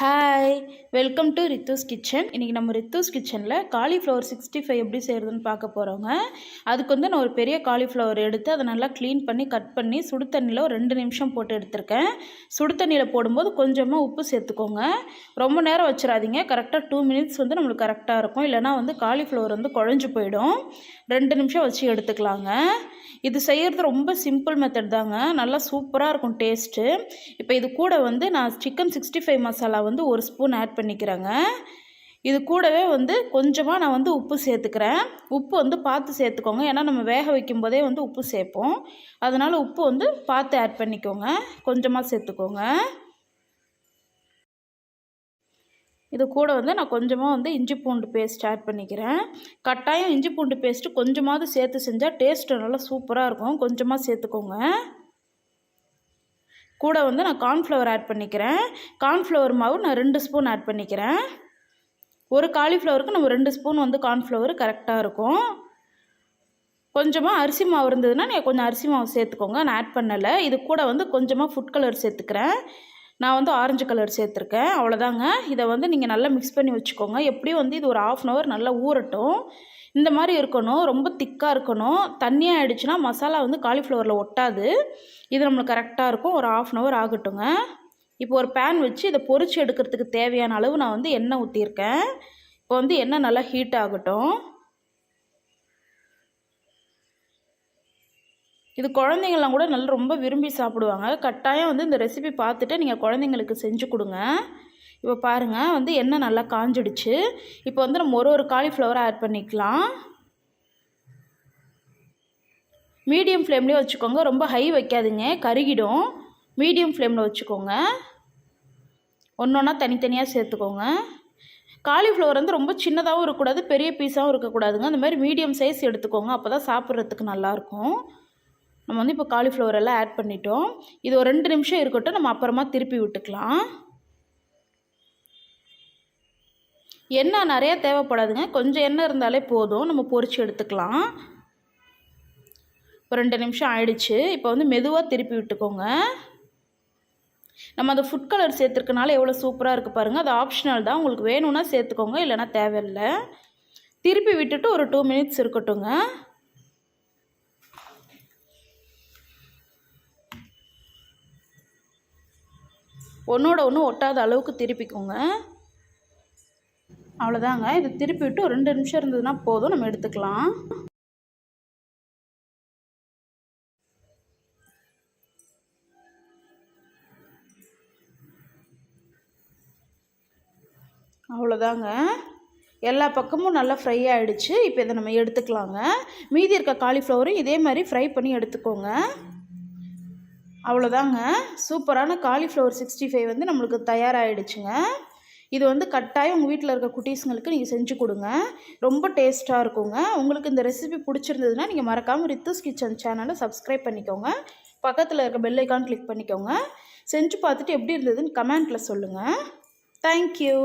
Hi welcome to Rithu's kitchen இன்றைக்கி நம்ம ரித்தூஸ் கிச்சனில் காலிஃப்ளவர் சிக்ஸ்டி ஃபைவ் எப்படி செய்கிறதுன்னு பார்க்க போகிறோங்க அதுக்கு வந்து நான் ஒரு பெரிய காலிஃப்ளவர் எடுத்து அதை நல்லா க்ளீன் பண்ணி கட் பண்ணி சுடு தண்ணியில் ஒரு ரெண்டு நிமிஷம் போட்டு எடுத்திருக்கேன். சுடு தண்ணியில் போடும்போது கொஞ்சமாக உப்பு சேர்த்துக்கோங்க. ரொம்ப நேரம் வச்சிடாதீங்க. கரெக்டாக டூ மினிட்ஸ் வந்து நம்மளுக்கு கரெக்டாக இருக்கும். இல்லைனா வந்து காலிஃப்ளவர் வந்து குழஞ்சி போயிடும். ரெண்டு நிமிஷம் வச்சு எடுத்துக்கலாங்க. இது செய்கிறது ரொம்ப சிம்பிள் மெத்தட் தாங்க. நல்லா சூப்பராக இருக்கும் டேஸ்ட்டு இப்போ இது கூட வந்து நான் சிக்கன் சிக்ஸ்டி ஃபைவ் மசாலா வந்து ஒரு ஸ்பூன் ஆட் பண்ணிக்கிறேங்க. இது கூடவே வந்து கொஞ்சமாக நான் வந்து உப்பு சேர்த்துக்கிறேன். உப்பு வந்து பார்த்து சேர்த்துக்கோங்க. ஏன்னா நம்ம வேக வைக்கும் போதே வந்து உப்பு சேர்ப்போம். அதனால் உப்பு வந்து பார்த்து ஆட் பண்ணிக்கோங்க. கொஞ்சமாக சேர்த்துக்கோங்க. இது கூட வந்து நான் கொஞ்சமாக வந்து இஞ்சி பூண்டு பேஸ்ட் ஆட் பண்ணிக்கிறேன். கட்டாயம் இஞ்சி பூண்டு பேஸ்ட்டு கொஞ்சமாவது சேர்த்து செஞ்சால் டேஸ்ட்டு நல்லா சூப்பராக இருக்கும். கொஞ்சமாக சேர்த்துக்கோங்க. கூட வந்து நான் கார்ன்ஃப்ளவர் ஆட் பண்ணிக்கிறேன். கார்ன்ஃப்ளவர் மாவு நான் ரெண்டு ஸ்பூன் ஆட் பண்ணிக்கிறேன். ஒரு காலிஃப்ளவருக்கு நம்ம ரெண்டு ஸ்பூன் வந்து கார்ன்ஃப்ளவர் கரெக்டாக இருக்கும். கொஞ்சமாக அரிசி மாவு இருந்ததுன்னா நீங்கள் கொஞ்சம் அரிசி மாவு சேர்த்துக்கோங்க. நான் ஆட் பண்ணலை. இது கூட வந்து கொஞ்சமாக ஃபுட் கலர் சேர்த்துக்கிறேன். நான் வந்து ஆரஞ்சு கலர் சேர்த்துருக்கேன். அவ்வளோதாங்க இதை வந்து நீங்கள் நல்லா மிக்ஸ் பண்ணி வச்சுக்கோங்க. எப்படியும் வந்து இது ஒரு ஆஃப் அன் ஹவர் நல்லா ஊறட்டும். இந்த மாதிரி இருக்கணும். ரொம்ப திக்காக இருக்கணும். தண்ணியாக ஆகிடுச்சுன்னா மசாலா வந்து காலிஃப்ளவரில் ஒட்டாது. இது நம்மளுக்கு கரெக்டாக இருக்கும். ஒரு ஆஃப் அன் ஹவர் ஆகட்டுங்க. இப்போ ஒரு பேன் வச்சு இதை பொறிச்சு எடுக்கிறதுக்கு தேவையான அளவு நான் வந்து எண்ணெய் ஊற்றியிருக்கேன் இப்போ வந்து எண்ணெய் நல்லா ஹீட் ஆகட்டும். இது குழந்தைங்கள்லாம் கூட நல்லா ரொம்ப விரும்பி சாப்பிடுவாங்க. கட்டாயம் வந்து இந்த ரெசிபி பார்த்துட்டு நீங்கள் குழந்தைங்களுக்கு செஞ்சு கொடுங்க. இப்போ பாருங்கள் வந்து எண்ணெய் நல்லா காஞ்சிடுச்சு. இப்போ வந்து நம்ம ஒரு ஒரு காலிஃப்ளவரை ஆட் பண்ணிக்கலாம். மீடியம் ஃப்ளேம்லேயே வச்சுக்கோங்க. ரொம்ப ஹை வைக்காதுங்க. கருகிடும். மீடியம் ஃப்ளேமில் வச்சுக்கோங்க. ஒன்று ஒன்றா தனித்தனியாக சேர்த்துக்கோங்க. காலிஃப்ளவர் வந்து ரொம்ப சின்னதாகவும் இருக்கக்கூடாது பெரிய பீஸாகவும் இருக்கக்கூடாதுங்க. அந்த மாதிரி மீடியம் சைஸ் எடுத்துக்கோங்க. அப்போ தான் சாப்பிட்றதுக்கு நல்லாயிருக்கும் நம்ம வந்து இப்போ காலிஃப்ளவர் எல்லாம் ஆட் பண்ணிட்டோம். இது ஒரு ரெண்டு நிமிஷம் இருக்கட்டும் நம்ம அப்புறமா திருப்பி விட்டுக்கலாம். எண்ணெய் நிறையா தேவைப்படாதுங்க. கொஞ்சம் எண்ணெய் இருந்தாலே போதும். நம்ம பொறிச்சு எடுத்துக்கலாம். இப்போ ரெண்டு நிமிஷம் ஆயிடுச்சு. இப்போ வந்து மெதுவாக திருப்பி விட்டுக்கோங்க. நம்ம அந்த ஃபுட் கலர் சேர்த்துருக்கனால எவ்வளோ சூப்பராக இருக்குது பாருங்கள் அது ஆப்ஷனல் தான். உங்களுக்கு வேணும்னா சேர்த்துக்கோங்க இல்லைனா தேவையில்லை. திருப்பி விட்டுட்டு ஒரு டூ மினிட்ஸ் இருக்கட்டுங்க ஒன்றோட ஒன்று ஒட்டாத அளவுக்கு திருப்பிக்கோங்க. அவ்வளோதாங்க. இது திருப்பி விட்டு ஒரு ரெண்டு நிமிஷம் இருந்ததுன்னா போதும். நம்ம எடுத்துக்கலாம். அவ்வளோதாங்க. எல்லா பக்கமும் நல்லா ஃப்ரை ஆகிடுச்சு இப்போ இதை நம்ம எடுத்துக்கலாங்க. மீதி இருக்க காலிஃப்ளவரும் இதே மாதிரி ஃப்ரை பண்ணி எடுத்துக்கோங்க. அவ்வளோதாங்க. சூப்பரான காலிஃப்ளவர் சிக்ஸ்டி ஃபைவ் வந்து நம்மளுக்கு தயாராகிடுச்சுங்க இது வந்து கட்டாயம் உங்கள் வீட்டில் இருக்க குட்டீஸுங்களுக்கு நீங்கள் செஞ்சு கொடுங்க. ரொம்ப டேஸ்ட்டாக இருக்குங்க. உங்களுக்கு இந்த ரெசிபி பிடிச்சிருந்ததுன்னா நீங்கள் மறக்காமல் ரித்துஸ் கிச்சன் சேனலை சப்ஸ்கிரைப் பண்ணிக்கோங்க. பக்கத்தில் இருக்க பெல்லைக்கான் கிளிக் பண்ணிக்கோங்க. செஞ்சு பார்த்துட்டு எப்படி இருந்ததுன்னு கமெண்ட்டில் சொல்லுங்கள் தேங்க்யூ